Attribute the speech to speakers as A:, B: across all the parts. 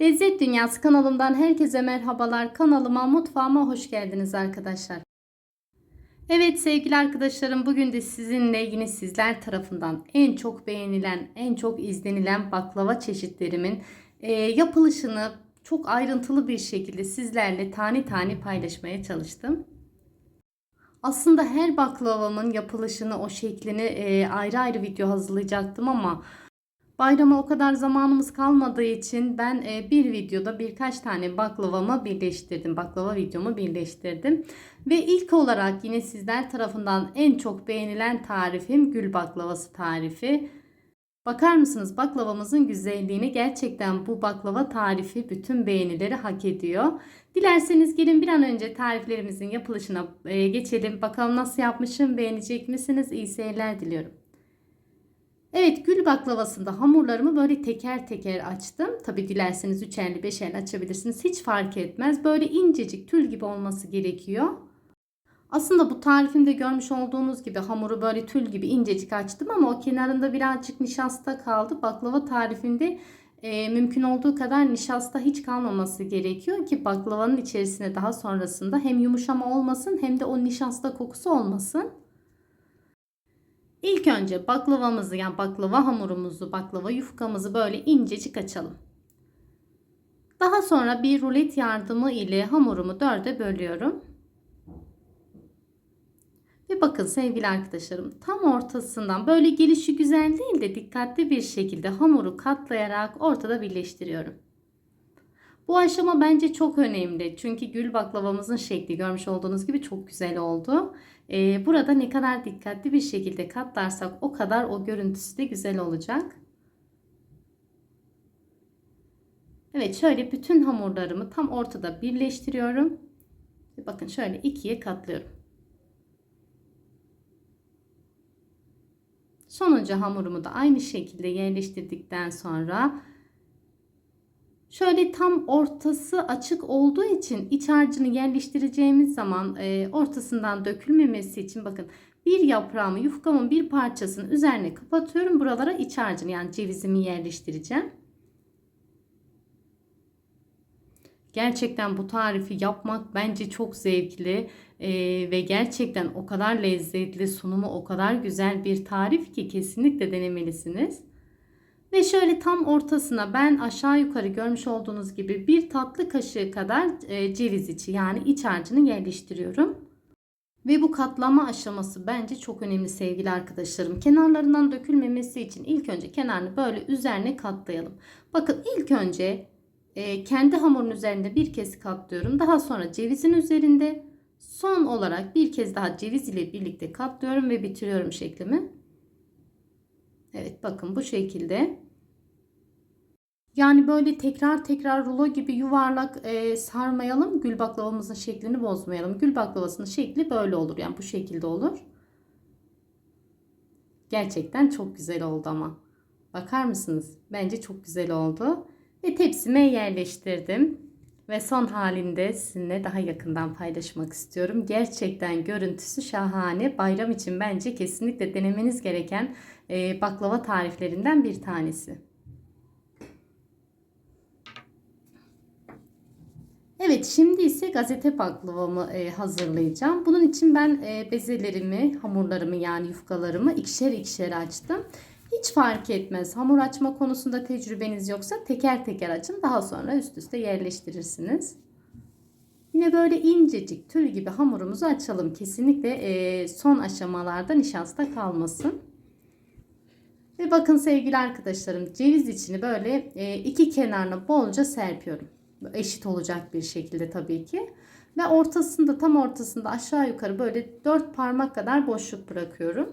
A: Lezzet Dünyası kanalımdan herkese merhabalar. Kanalıma, mutfağıma hoş geldiniz arkadaşlar. Evet sevgili arkadaşlarım bugün de sizinle yine sizler tarafından en çok beğenilen, en çok izlenilen baklava çeşitlerimin e, yapılışını çok ayrıntılı bir şekilde sizlerle tane tane paylaşmaya çalıştım. Aslında her baklavamın yapılışını, o şeklini e, ayrı ayrı video hazırlayacaktım ama Bayrama o kadar zamanımız kalmadığı için ben e, bir videoda birkaç tane baklavamı birleştirdim. Baklava videomu birleştirdim. Ve ilk olarak yine sizler tarafından en çok beğenilen tarifim gül baklavası tarifi. Bakar mısınız baklavamızın güzelliğini gerçekten bu baklava tarifi bütün beğenileri hak ediyor. Dilerseniz gelin bir an önce tariflerimizin yapılışına e, geçelim. Bakalım nasıl yapmışım beğenecek misiniz? İyi seyirler diliyorum. Evet gül baklavasında hamurlarımı böyle teker teker açtım. Tabi dilerseniz üçerli beşerli açabilirsiniz. Hiç fark etmez. Böyle incecik tül gibi olması gerekiyor. Aslında bu tarifimde görmüş olduğunuz gibi hamuru böyle tül gibi incecik açtım ama o kenarında birazcık nişasta kaldı. Baklava tarifinde e, mümkün olduğu kadar nişasta hiç kalmaması gerekiyor ki baklavanın içerisine daha sonrasında hem yumuşama olmasın hem de o nişasta kokusu olmasın. İlk önce baklavamızı yani baklava hamurumuzu, baklava yufkamızı böyle incecik açalım. Daha sonra bir rulet yardımı ile hamurumu dörde bölüyorum. Ve bakın sevgili arkadaşlarım tam ortasından böyle gelişi güzel değil de dikkatli bir şekilde hamuru katlayarak ortada birleştiriyorum. Bu aşama bence çok önemli. Çünkü gül baklavamızın şekli görmüş olduğunuz gibi çok güzel oldu. Ee, burada ne kadar dikkatli bir şekilde katlarsak o kadar o görüntüsü de güzel olacak. Evet şöyle bütün hamurlarımı tam ortada birleştiriyorum. Bakın şöyle ikiye katlıyorum. Sonuncu hamurumu da aynı şekilde yerleştirdikten sonra Şöyle tam ortası açık olduğu için iç harcını yerleştireceğimiz zaman e, ortasından dökülmemesi için bakın bir yaprağımı yufkamın bir parçasının üzerine kapatıyorum. Buralara iç harcını yani cevizimi yerleştireceğim. Gerçekten bu tarifi yapmak bence çok zevkli ee, ve gerçekten o kadar lezzetli sunumu o kadar güzel bir tarif ki kesinlikle denemelisiniz. Ve şöyle tam ortasına ben aşağı yukarı görmüş olduğunuz gibi bir tatlı kaşığı kadar e, ceviz içi yani iç harcını yerleştiriyorum. Ve bu katlama aşaması bence çok önemli sevgili arkadaşlarım. Kenarlarından dökülmemesi için ilk önce kenarını böyle üzerine katlayalım. Bakın ilk önce e, kendi hamurun üzerinde bir kez katlıyorum. Daha sonra cevizin üzerinde son olarak bir kez daha ceviz ile birlikte katlıyorum ve bitiriyorum şeklimi. Evet bakın bu şekilde. Yani böyle tekrar tekrar rulo gibi yuvarlak e, sarmayalım. Gül baklavamızın şeklini bozmayalım. Gül baklavasının şekli böyle olur. Yani bu şekilde olur. Gerçekten çok güzel oldu ama. Bakar mısınız? Bence çok güzel oldu. Ve tepsime yerleştirdim. Ve son halinde sizinle daha yakından paylaşmak istiyorum. Gerçekten görüntüsü şahane. Bayram için bence kesinlikle denemeniz gereken e, baklava tariflerinden bir tanesi. Evet şimdi ise gazete baklavamı e, hazırlayacağım. Bunun için ben e, bezelerimi, hamurlarımı yani yufkalarımı ikişer ikişer açtım. Hiç fark etmez. Hamur açma konusunda tecrübeniz yoksa teker teker açın. Daha sonra üst üste yerleştirirsiniz. Yine böyle incecik tül gibi hamurumuzu açalım. Kesinlikle e, son aşamalarda nişasta kalmasın. Ve bakın sevgili arkadaşlarım ceviz içini böyle e, iki kenarına bolca serpiyorum eşit olacak bir şekilde tabii ki. Ve ortasında tam ortasında aşağı yukarı böyle 4 parmak kadar boşluk bırakıyorum.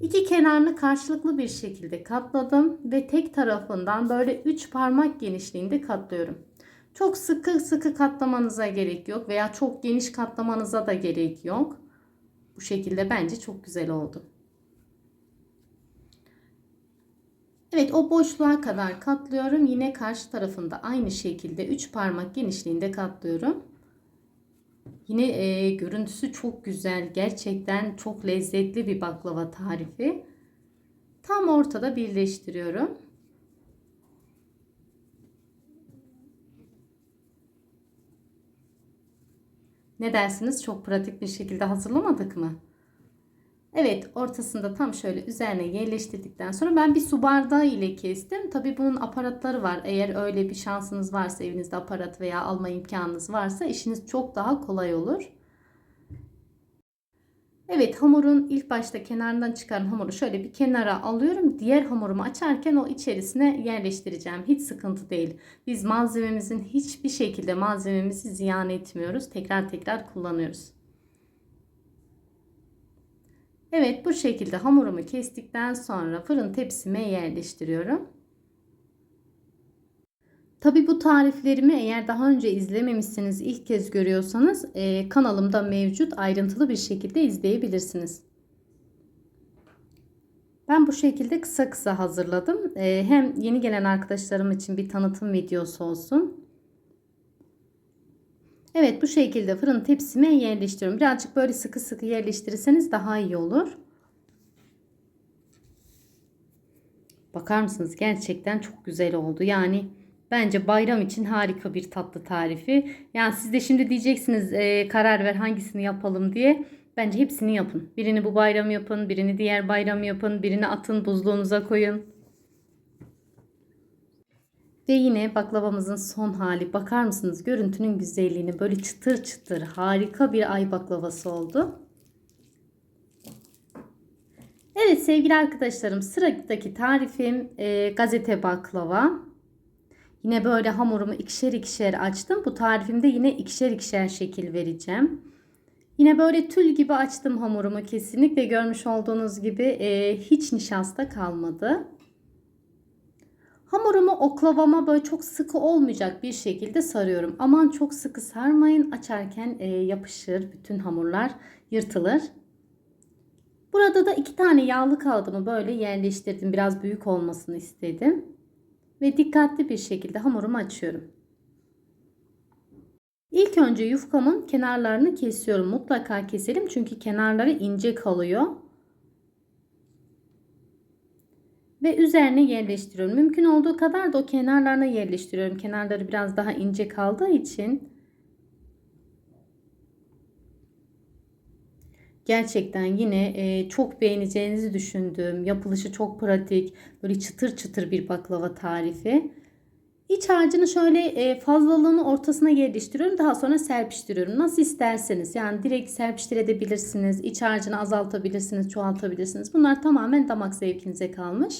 A: İki kenarını karşılıklı bir şekilde katladım ve tek tarafından böyle 3 parmak genişliğinde katlıyorum. Çok sıkı sıkı katlamanıza gerek yok veya çok geniş katlamanıza da gerek yok. Bu şekilde bence çok güzel oldu. Evet o boşluğa kadar katlıyorum. Yine karşı tarafında aynı şekilde 3 parmak genişliğinde katlıyorum. Yine e, görüntüsü çok güzel. Gerçekten çok lezzetli bir baklava tarifi. Tam ortada birleştiriyorum. Ne dersiniz? Çok pratik bir şekilde hazırlamadık mı? Evet ortasında tam şöyle üzerine yerleştirdikten sonra ben bir su bardağı ile kestim. Tabi bunun aparatları var. Eğer öyle bir şansınız varsa evinizde aparat veya alma imkanınız varsa işiniz çok daha kolay olur. Evet hamurun ilk başta kenarından çıkan hamuru şöyle bir kenara alıyorum. Diğer hamurumu açarken o içerisine yerleştireceğim. Hiç sıkıntı değil. Biz malzememizin hiçbir şekilde malzememizi ziyan etmiyoruz. Tekrar tekrar kullanıyoruz. Evet bu şekilde hamurumu kestikten sonra fırın tepsime yerleştiriyorum. Tabi bu tariflerimi eğer daha önce izlememişsiniz ilk kez görüyorsanız e, kanalımda mevcut ayrıntılı bir şekilde izleyebilirsiniz. Ben bu şekilde kısa kısa hazırladım. E, hem yeni gelen arkadaşlarım için bir tanıtım videosu olsun. Evet bu şekilde fırın tepsime yerleştiriyorum. Birazcık böyle sıkı sıkı yerleştirirseniz daha iyi olur. Bakar mısınız? Gerçekten çok güzel oldu. Yani bence bayram için harika bir tatlı tarifi. Yani siz de şimdi diyeceksiniz e, karar ver hangisini yapalım diye. Bence hepsini yapın. Birini bu bayram yapın, birini diğer bayram yapın, birini atın buzluğunuza koyun. Ve yine baklavamızın son hali. Bakar mısınız görüntünün güzelliğini? Böyle çıtır çıtır harika bir ay baklavası oldu. Evet sevgili arkadaşlarım sıradaki tarifim e, gazete baklava. Yine böyle hamurumu ikişer ikişer açtım. Bu tarifimde yine ikişer ikişer şekil vereceğim. Yine böyle tül gibi açtım hamurumu kesinlikle görmüş olduğunuz gibi e, hiç nişasta kalmadı. Hamurumu oklavama böyle çok sıkı olmayacak bir şekilde sarıyorum. Aman çok sıkı sarmayın. Açarken e, yapışır. Bütün hamurlar yırtılır. Burada da iki tane yağlı kağıdımı böyle yerleştirdim. Biraz büyük olmasını istedim. Ve dikkatli bir şekilde hamurumu açıyorum. İlk önce yufkamın kenarlarını kesiyorum. Mutlaka keselim çünkü kenarları ince kalıyor. Ve üzerine yerleştiriyorum. Mümkün olduğu kadar da o kenarlarına yerleştiriyorum. Kenarları biraz daha ince kaldığı için Gerçekten yine e, çok beğeneceğinizi düşündüğüm, yapılışı çok pratik, böyle çıtır çıtır bir baklava tarifi. İç harcını şöyle e, fazlalığını ortasına yerleştiriyorum. Daha sonra serpiştiriyorum. Nasıl isterseniz. Yani direkt serpiştirebilirsiniz. İç harcını azaltabilirsiniz, çoğaltabilirsiniz. Bunlar tamamen damak zevkinize kalmış.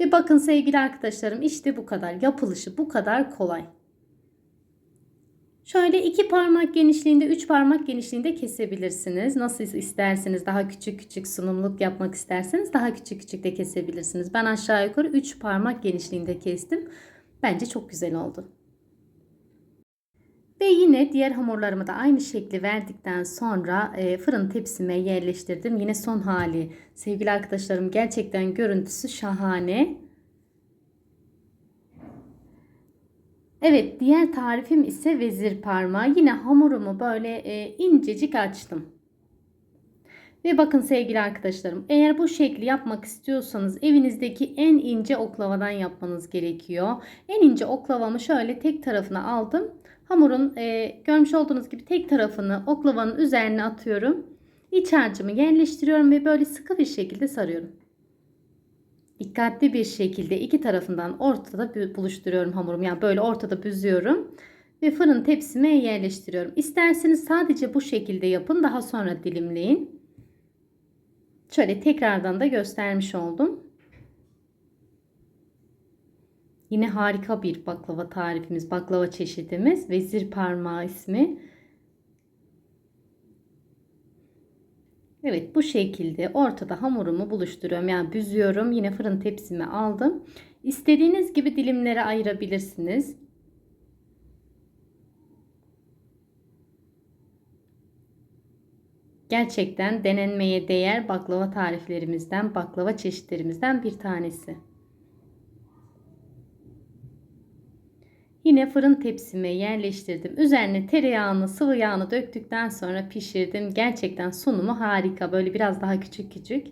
A: Ve bakın sevgili arkadaşlarım işte bu kadar. Yapılışı bu kadar kolay. Şöyle iki parmak genişliğinde, üç parmak genişliğinde kesebilirsiniz. Nasıl isterseniz daha küçük küçük sunumluk yapmak isterseniz daha küçük küçük de kesebilirsiniz. Ben aşağı yukarı üç parmak genişliğinde kestim. Bence çok güzel oldu. Ve yine diğer hamurlarımı da aynı şekli verdikten sonra e, fırın tepsime yerleştirdim. Yine son hali. Sevgili arkadaşlarım gerçekten görüntüsü şahane. Evet diğer tarifim ise vezir parmağı. Yine hamurumu böyle e, incecik açtım. Ve bakın sevgili arkadaşlarım eğer bu şekli yapmak istiyorsanız evinizdeki en ince oklavadan yapmanız gerekiyor. En ince oklavamı şöyle tek tarafına aldım. Hamurun e, görmüş olduğunuz gibi tek tarafını oklavanın üzerine atıyorum. İç harcımı yerleştiriyorum ve böyle sıkı bir şekilde sarıyorum. Dikkatli bir şekilde iki tarafından ortada buluşturuyorum hamurumu. Yani böyle ortada büzüyorum ve fırın tepsime yerleştiriyorum. İsterseniz sadece bu şekilde yapın. Daha sonra dilimleyin. Şöyle tekrardan da göstermiş oldum. Yine harika bir baklava tarifimiz, baklava çeşidimiz. Vezir parmağı ismi. Evet bu şekilde ortada hamurumu buluşturuyorum. Yani büzüyorum. Yine fırın tepsime aldım. İstediğiniz gibi dilimlere ayırabilirsiniz. Gerçekten denenmeye değer baklava tariflerimizden, baklava çeşitlerimizden bir tanesi. Yine fırın tepsime yerleştirdim. Üzerine tereyağını, sıvı yağını döktükten sonra pişirdim. Gerçekten sunumu harika. Böyle biraz daha küçük küçük.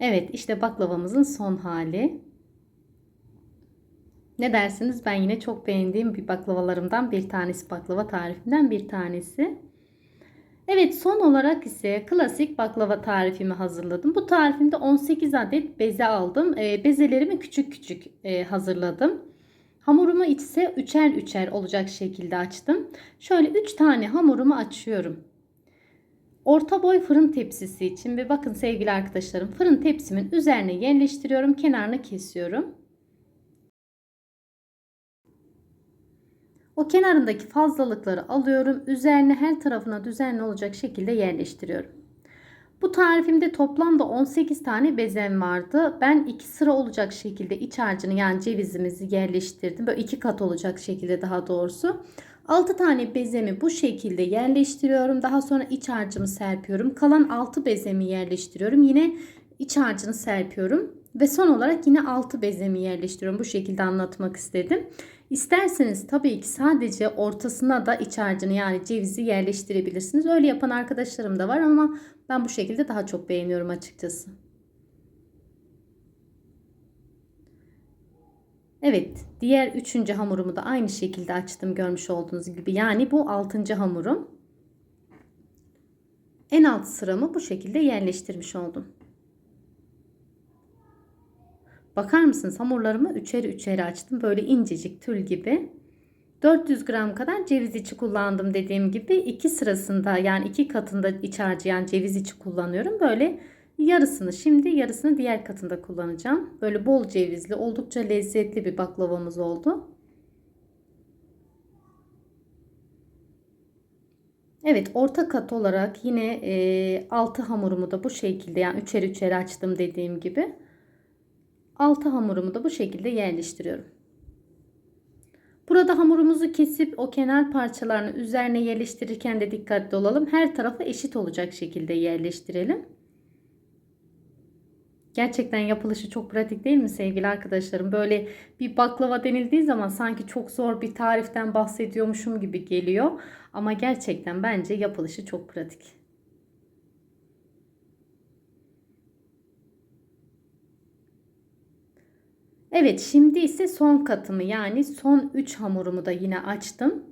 A: Evet işte baklavamızın son hali. Ne dersiniz? Ben yine çok beğendiğim bir baklavalarımdan bir tanesi, baklava tarifimden bir tanesi. Evet son olarak ise klasik baklava tarifimi hazırladım. Bu tarifimde 18 adet beze aldım. E, bezelerimi küçük küçük e, hazırladım. Hamurumu ise üçer üçer olacak şekilde açtım. Şöyle 3 tane hamurumu açıyorum. Orta boy fırın tepsisi için ve bakın sevgili arkadaşlarım fırın tepsimin üzerine yerleştiriyorum. Kenarını kesiyorum. O kenarındaki fazlalıkları alıyorum. Üzerine her tarafına düzenli olacak şekilde yerleştiriyorum. Bu tarifimde toplamda 18 tane bezem vardı. Ben iki sıra olacak şekilde iç harcını yani cevizimizi yerleştirdim. Böyle iki kat olacak şekilde daha doğrusu. 6 tane bezemi bu şekilde yerleştiriyorum. Daha sonra iç harcımı serpiyorum. Kalan 6 bezemi yerleştiriyorum. Yine iç harcını serpiyorum. Ve son olarak yine 6 bezemi yerleştiriyorum. Bu şekilde anlatmak istedim. İsterseniz tabii ki sadece ortasına da iç harcını yani cevizi yerleştirebilirsiniz. Öyle yapan arkadaşlarım da var ama ben bu şekilde daha çok beğeniyorum açıkçası. Evet, diğer üçüncü hamurumu da aynı şekilde açtım görmüş olduğunuz gibi. Yani bu altıncı hamurum. En alt sıramı bu şekilde yerleştirmiş oldum. Bakar mısınız hamurlarımı üçer üçer açtım. Böyle incecik tül gibi. 400 gram kadar ceviz içi kullandım dediğim gibi. iki sırasında yani iki katında iç harcayan ceviz içi kullanıyorum. Böyle yarısını şimdi yarısını diğer katında kullanacağım. Böyle bol cevizli oldukça lezzetli bir baklavamız oldu. Evet orta kat olarak yine e, altı hamurumu da bu şekilde yani üçer üçer açtım dediğim gibi. Altı hamurumu da bu şekilde yerleştiriyorum. Burada hamurumuzu kesip o kenar parçalarını üzerine yerleştirirken de dikkatli olalım. Her tarafı eşit olacak şekilde yerleştirelim. Gerçekten yapılışı çok pratik değil mi sevgili arkadaşlarım? Böyle bir baklava denildiği zaman sanki çok zor bir tariften bahsediyormuşum gibi geliyor. Ama gerçekten bence yapılışı çok pratik. Evet şimdi ise son katımı yani son 3 hamurumu da yine açtım.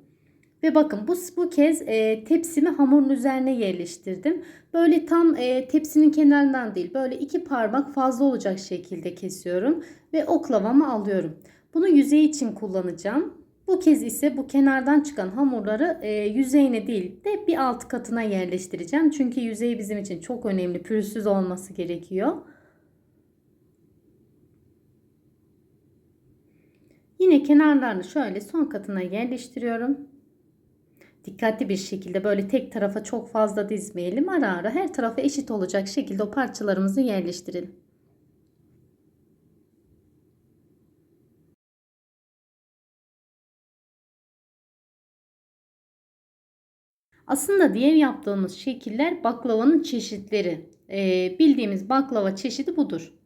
A: Ve bakın bu, bu kez e, tepsimi hamurun üzerine yerleştirdim. Böyle tam e, tepsinin kenarından değil böyle iki parmak fazla olacak şekilde kesiyorum. Ve oklavamı alıyorum. Bunu yüzey için kullanacağım. Bu kez ise bu kenardan çıkan hamurları e, yüzeyine değil de bir alt katına yerleştireceğim. Çünkü yüzeyi bizim için çok önemli pürüzsüz olması gerekiyor. Yine kenarlarını şöyle son katına yerleştiriyorum. Dikkatli bir şekilde böyle tek tarafa çok fazla dizmeyelim. Ara ara her tarafa eşit olacak şekilde o parçalarımızı yerleştirelim. Aslında diğer yaptığımız şekiller baklavanın çeşitleri. Ee, bildiğimiz baklava çeşidi budur.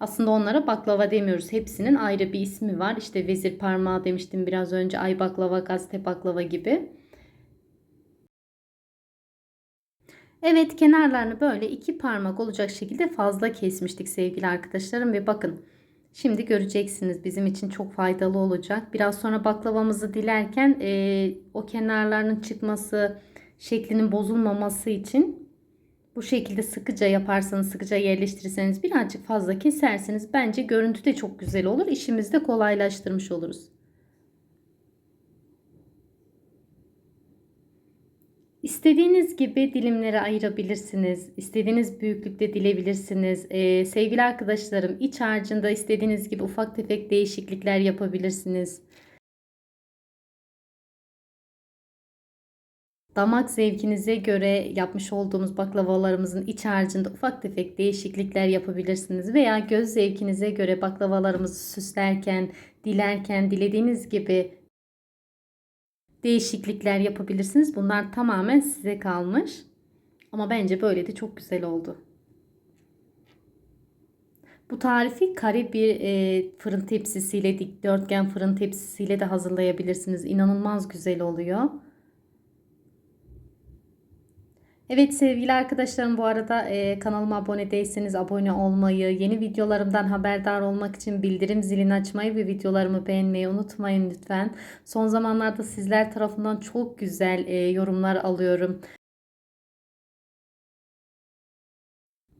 A: Aslında onlara baklava demiyoruz. Hepsinin ayrı bir ismi var. İşte vezir parmağı demiştim biraz önce. Ay baklava, gazete baklava gibi. Evet kenarlarını böyle iki parmak olacak şekilde fazla kesmiştik sevgili arkadaşlarım. Ve bakın şimdi göreceksiniz bizim için çok faydalı olacak. Biraz sonra baklavamızı dilerken e, o kenarlarının çıkması, şeklinin bozulmaması için bu şekilde sıkıca yaparsanız, sıkıca yerleştirirseniz birazcık fazla keserseniz bence görüntü de çok güzel olur. İşimizi de kolaylaştırmış oluruz. İstediğiniz gibi dilimlere ayırabilirsiniz. İstediğiniz büyüklükte dilebilirsiniz. Ee, sevgili arkadaşlarım iç harcında istediğiniz gibi ufak tefek değişiklikler yapabilirsiniz. Damak zevkinize göre yapmış olduğumuz baklavalarımızın iç harcında ufak tefek değişiklikler yapabilirsiniz. Veya göz zevkinize göre baklavalarımızı süslerken, dilerken dilediğiniz gibi değişiklikler yapabilirsiniz. Bunlar tamamen size kalmış. Ama bence böyle de çok güzel oldu. Bu tarifi kare bir e, fırın tepsisiyle, dikdörtgen fırın tepsisiyle de hazırlayabilirsiniz. İnanılmaz güzel oluyor. Evet sevgili arkadaşlarım bu arada e, kanalıma abone değilseniz abone olmayı, yeni videolarımdan haberdar olmak için bildirim zilini açmayı ve videolarımı beğenmeyi unutmayın lütfen. Son zamanlarda sizler tarafından çok güzel e, yorumlar alıyorum.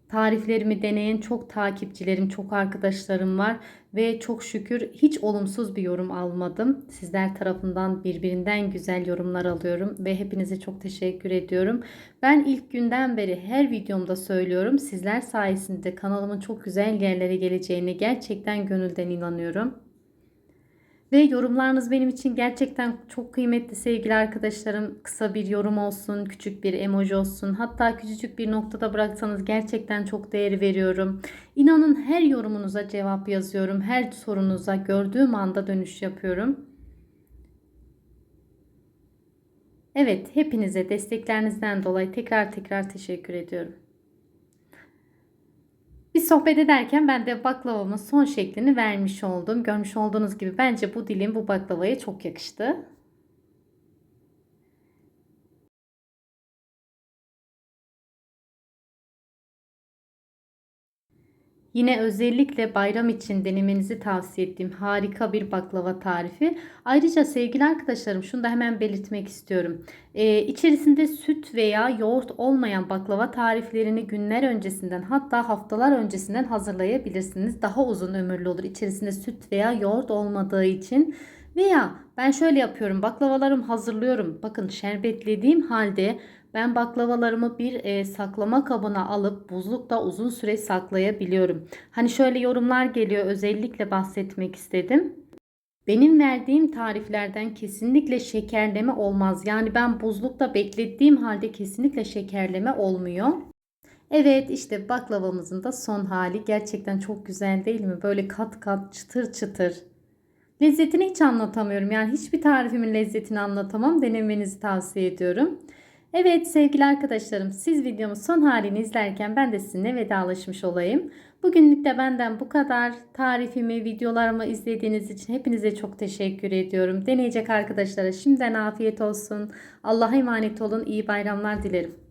A: Tariflerimi deneyen çok takipçilerim, çok arkadaşlarım var ve çok şükür hiç olumsuz bir yorum almadım. Sizler tarafından birbirinden güzel yorumlar alıyorum ve hepinize çok teşekkür ediyorum. Ben ilk günden beri her videomda söylüyorum. Sizler sayesinde kanalımın çok güzel yerlere geleceğine gerçekten gönülden inanıyorum. Ve yorumlarınız benim için gerçekten çok kıymetli sevgili arkadaşlarım. Kısa bir yorum olsun, küçük bir emoji olsun. Hatta küçücük bir noktada bıraksanız gerçekten çok değer veriyorum. İnanın her yorumunuza cevap yazıyorum. Her sorunuza gördüğüm anda dönüş yapıyorum. Evet, hepinize desteklerinizden dolayı tekrar tekrar teşekkür ediyorum. Bir sohbet ederken ben de baklavamın son şeklini vermiş oldum. Görmüş olduğunuz gibi bence bu dilim bu baklavaya çok yakıştı. Yine özellikle bayram için denemenizi tavsiye ettiğim harika bir baklava tarifi. Ayrıca sevgili arkadaşlarım şunu da hemen belirtmek istiyorum. Ee, içerisinde süt veya yoğurt olmayan baklava tariflerini günler öncesinden hatta haftalar öncesinden hazırlayabilirsiniz. Daha uzun ömürlü olur içerisinde süt veya yoğurt olmadığı için. Veya ben şöyle yapıyorum baklavalarımı hazırlıyorum. Bakın şerbetlediğim halde ben baklavalarımı bir e, saklama kabına alıp buzlukta uzun süre saklayabiliyorum. Hani şöyle yorumlar geliyor özellikle bahsetmek istedim. Benim verdiğim tariflerden kesinlikle şekerleme olmaz. Yani ben buzlukta beklettiğim halde kesinlikle şekerleme olmuyor. Evet işte baklavamızın da son hali gerçekten çok güzel değil mi? Böyle kat kat çıtır çıtır. Lezzetini hiç anlatamıyorum. Yani hiçbir tarifimin lezzetini anlatamam. Denemenizi tavsiye ediyorum. Evet sevgili arkadaşlarım siz videomun son halini izlerken ben de sizinle vedalaşmış olayım. Bugünlük de benden bu kadar. Tarifimi, videolarımı izlediğiniz için hepinize çok teşekkür ediyorum. Deneyecek arkadaşlara şimdiden afiyet olsun. Allah'a emanet olun. İyi bayramlar dilerim.